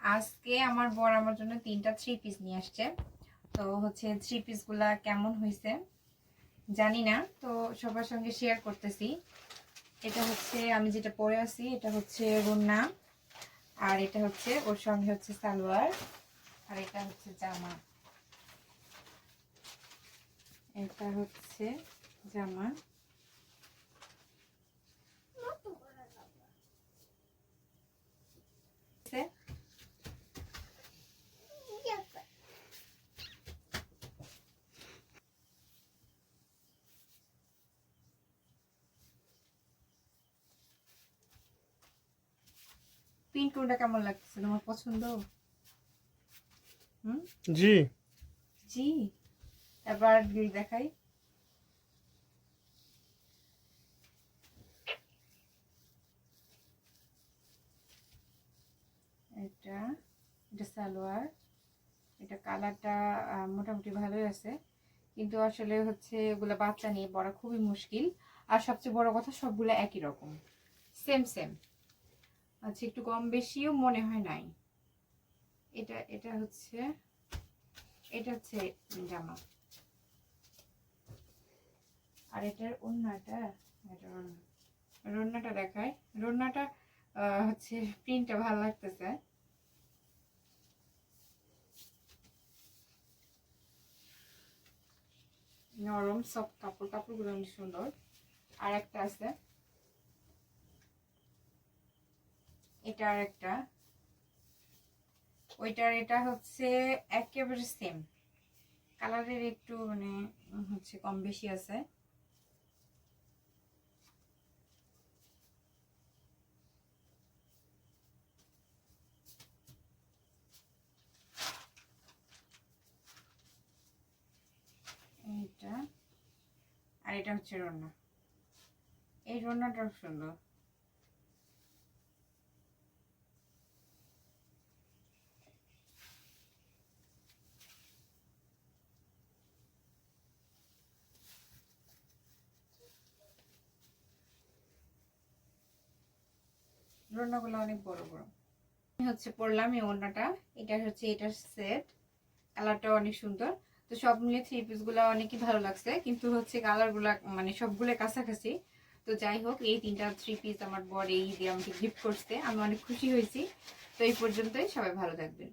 আজকে আমার বর আমার জন্য তিনটা থ্রি পিস নিয়ে আসছে। তো হচ্ছে থ্রি পিসগুলা কেমন হয়েছে জানি না, তো সবার সঙ্গে শেয়ার করতেছি। এটা হচ্ছে, আমি যেটা পরে আছি, এটা হচ্ছে রুন্না, আর এটা হচ্ছে ওর সঙ্গে হচ্ছে সালোয়ার, আর এটা হচ্ছে জামা। এটা হচ্ছে জামা আছে। পিঙ্ক কোনটা কেমন লাগতেছে? তোমার পছন্দ? হুম? জি। জি। এবার দেখাই। এটা এটা সালোয়ার। এটা কালারটা মোটামুটি ভালোই আছে। কিন্তু আসলে হচ্ছে এগুলো বাচ্চা নিয়ে পড়া খুবই মুশকিল। আর সবচেয়ে বড় কথা সবগুলো একই রকম। Same same. আচ্ছা একটু কম বেশিও মনে হয় নাই। এটা এটা হচ্ছে এটা হচ্ছে জামা। আর এটার ওড়না। রন্নাটা দেখায় রন্নাটা হচ্ছে প্রিন্টটা ভালো লাগতেছে। নরম সব কাপড়, কাপড়গুলো সুন্দর। আর একটা আছে। এটা আর একটা। ওইটার এটা হচ্ছে একেবারে সেম কালারের একটু মানে হচ্ছে কম বেশি আছে। এইটা। আর এটা হচ্ছে রন্না। এই রন্নাটাও সুন্দর। রন্নাগুলো অনেক বড় বড়। হচ্ছে পরলাম এই ওড়নাটা। এটা হচ্ছে, এটার সেট কালারটা অনেক সুন্দর। তো সব মিলিয়ে থ্রি পিসগুলো অনেকই ভালো লাগছে। কিন্তু হচ্ছে কালারগুলা মানে সবগুলো কাছাকাছি। তো যাই হোক, এই তিনটা থ্রি পিস আমার বর এই দিয়ে আমাকে গিফট করছে। আমি অনেক খুশি হয়েছি। তো এই পর্যন্তই সবাই ভালো থাকবেন।